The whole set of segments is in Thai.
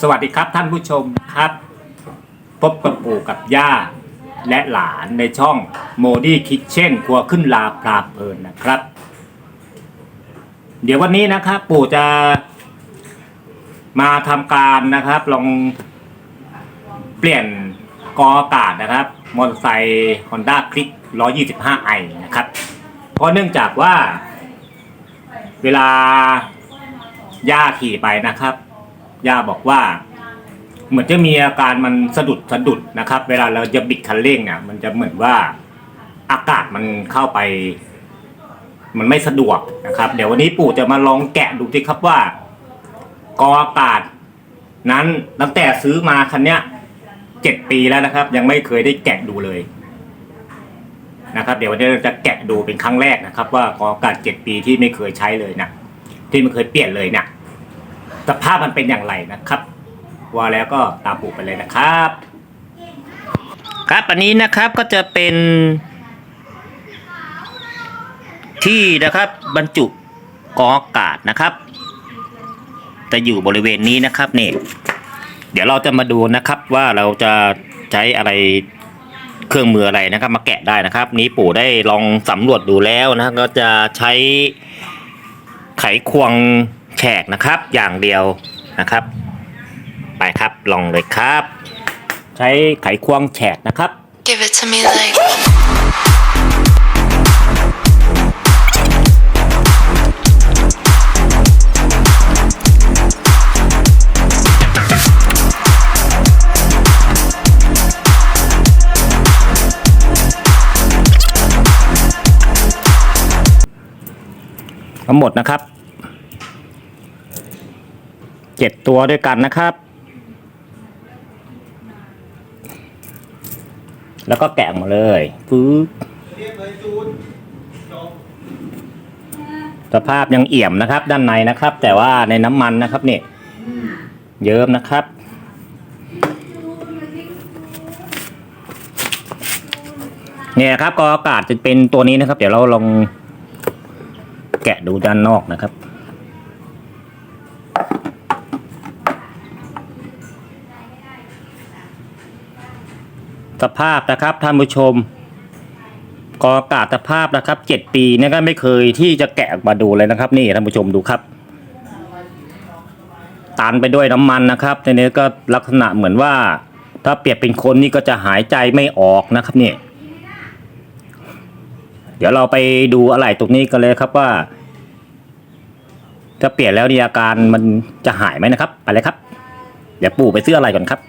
สวัสดีครับท่านผู้ชมครับ พบกับปู่กับย่า และหลานในช่องโมดี้คิ t เช่นครัวขึ้นลาพลาเพลินนะครับ เดี๋ยววันนี้นะครับ ปู่จะมาทำการนะครับ ลองเปลี่ยนกออากาศนะครับมอเตอร์ไซค์ฮอนด้าคลิก 125i นะครับ เพราะเนื่องจากว่า เวลาย่าขี่ไปนะครับ ย่าบอกว่า เหมือนจะมีอาการมันสะดุดสะดุดนะครับ เวลาเราจะบิดคันเร่งอะมันจะเหมือนว่าอากาศมันเข้าไป มันไม่สะดวกนะครับ เดี๋ยววันนี้ปู่จะมาลองแกะดูสิครับว่ากออากาศ นั้นตั้งแต่ซื้อมาคันเนี้ยเจ็ดปีแล้วนะครับ ยังไม่เคยได้แกะดูเลยนะครับ เดี๋ยววันนี้เราจะแกะดูเป็นครั้งแรกนะครับ ว่ากออากาศเจ็ดปีที่ไม่เคยใช้เลยนะที่ไม่เคยเปลี่ยนเลยเนะ สภาพมันเป็นอย่างไรนะครับว่าแล้วก็ตามปู่ไปเลยนะครับ ครับอันนี้นะครับก็จะเป็นที่นะครับบรรจุกออากาศนะครับ จะอยู่บริเวณนี้นะครับนี่เดี๋ยวเราจะมาดูนะครับว่าเราจะใช้อะไรเครื่องมืออะไรนะครับ มาแกะได้นะครับ นี้ปู่ได้ลองสำรวจดูแล้วนะก็จะใช้ไขควง แฉกนะครับอย่างเดียวนะครับ ไปครับลองเลยครับ ใช้ไขควงแฉกนะครับ Give it to me like. ทั้งหมดนะครับ เจ็ดตัวด้วยกันนะครับ แล้วก็แกะออกมาเลยปึ๊บสภาพยังเอี่ยมนะครับ ด้านในนะครับ แต่ว่าในน้ำมันนะครับเนี่ยเยิ้มนะครับเนี่ยครับกออากาศจะเป็นตัวนี้นะครับ เดี๋ยวเราลองแกะดูด้านนอกนะครับ สภาพนะครับท่านผู้ชมกออากาสภาพนะครับเจ็ดปีนี่ก็ไม่เคยที่จะแกะออกมาดูเลยนะครับ นี่ท่านผู้ชมดูครับตันไปด้วยน้ำมันนะครับในนี้ก็ลักษณะเหมือนว่า ถ้าเปรียบเป็นคนนี่ก็จะหายใจไม่ออกนะครับนี่เดี๋ยวเราไปดูอะไรตรงนี้กันเลยครับว่าถ้าเปลี่ยนแล้วนี่อาการมันจะหายไหมนะครับ ไปเลยครับ เดี๋ยวปู่ไปซื้ออะไรก่อนครับ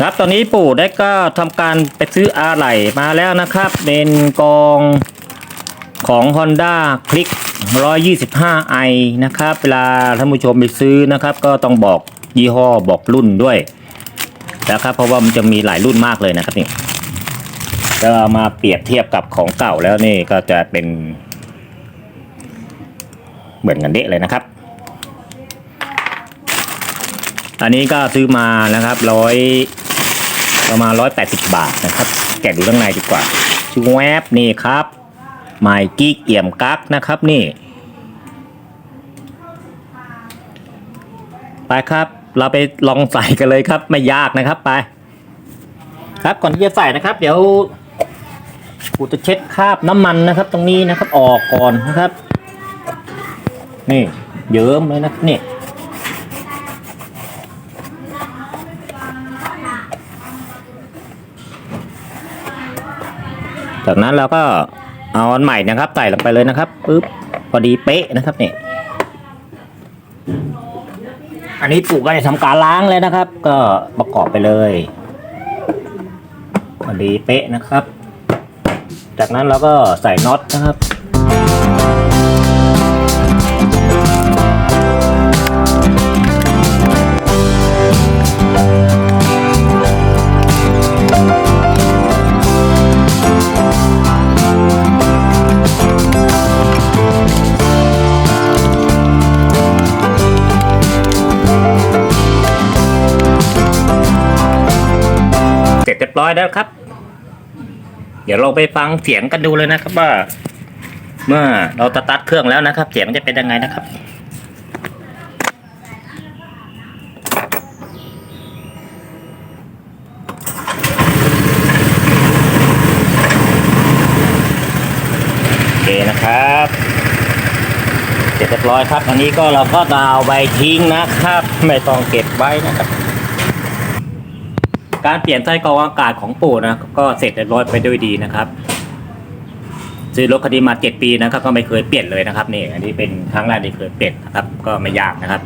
ครับตอนนี้ปู่ได้ก็ทำการไปซื้ออะไหล่มาแล้วนะครับ เป็นกองของ Honda Click 125i นะครับ เวลาท่านผู้ชมไปซื้อนะครับ ก็ต้องบอกยี่ห้อบอกรุ่นด้วยนะครับเพราะว่ามันจะมีหลายรุ่นมากเลยนะครับนี่ก็มาเปรียบเทียบกับของเก่าแล้วนี่ก็จะเป็น เหมือนกันเดะเลยนะครับ อันนี้ก็ซื้อมานะครับร้อย ประมาณร้อยแปดสิบบาทนะครับ แกะดูข้างในดีกว่าชูแวบนี่ครับไมกี้เอี่ยมกั๊กนะครับนี่ ไปครับ เราไปลองใส่กันเลยครับ ไม่ยากนะครับไป ครับก่อนที่จะใส่นะครับ เดี๋ยวกูจะเช็ดคราบน้ำมันนะครับ ตรงนี้นะครับออกก่อนนะครับ นี่เยิ้มเลยนะนี่ จากนั้นเราก็เอาอันใหม่นะครับใส่ลงไปเลยนะครับปึ๊บพอดีเป๊ะนะครับเนี่ยอันนี้ปู่ก็จะทำการล้างเลยนะครับ ก็ประกอบไปเลยพอดีเป๊ะนะครับ จากนั้นเราก็ใส่น็อตนะครับ ร้อยแล้วครับ เดี๋ยวเราไปฟังเสียงกันดูเลยนะครับว่า เมื่อเราสตาร์ทเครื่องแล้วนะครับ เสียงจะเป็นยังไงนะครับคนะครับ เสร็จเรียบร้อยครับ อันนี้ก็เราก็ดาวใบทิ้งนะครับ ไม่ต้องเก็บใบนะครับ การเปลี่ยนไส้กรองอากาศของปู่นะก็เสร็จเรียบร้อยไปด้วยดีนะครับ ซื้อรถคันนี้มาเจ็ดปีนะครับ ก็ไม่เคยเปลี่ยนเลยนะครับนี่อันนี้เป็นครั้งแรกที่เคยเปลี่ยนนะครับ ก็ไม่ยากนะครับ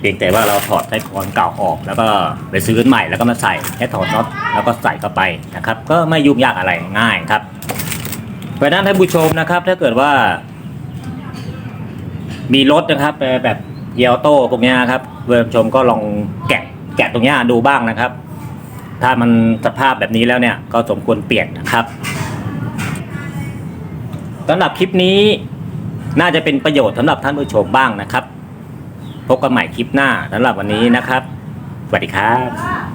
เพียงแต่ว่าเราถอดไส้กรองเก่าออก แล้วก็ไปซื้ออันใหม่แล้วก็มาใส่แค่ถอดน็อตแล้วก็ใส่เข้าไปนะครับ ก็ไม่ยุ่งยากอะไรง่ายครับเพราะนั้นท่านผู้ชมนะครับ ถ้าเกิดว่า มีรถนะครับแบบเกียร์ออโต้พวกนี้ครับเพื่อนผู้ชมก็ลองแกะแกะตรงนี้ดูบ้างนะครับ ถ้ามันสภาพแบบนี้แล้วเนี่ยก็สมควรเปลี่ยนนะครับสำหรับคลิปนี้น่าจะเป็นประโยชน์สำหรับท่านผู้ชมบ้างนะครับ พบกันใหม่คลิปหน้าสำหรับวันนี้นะครับ สวัสดีครับ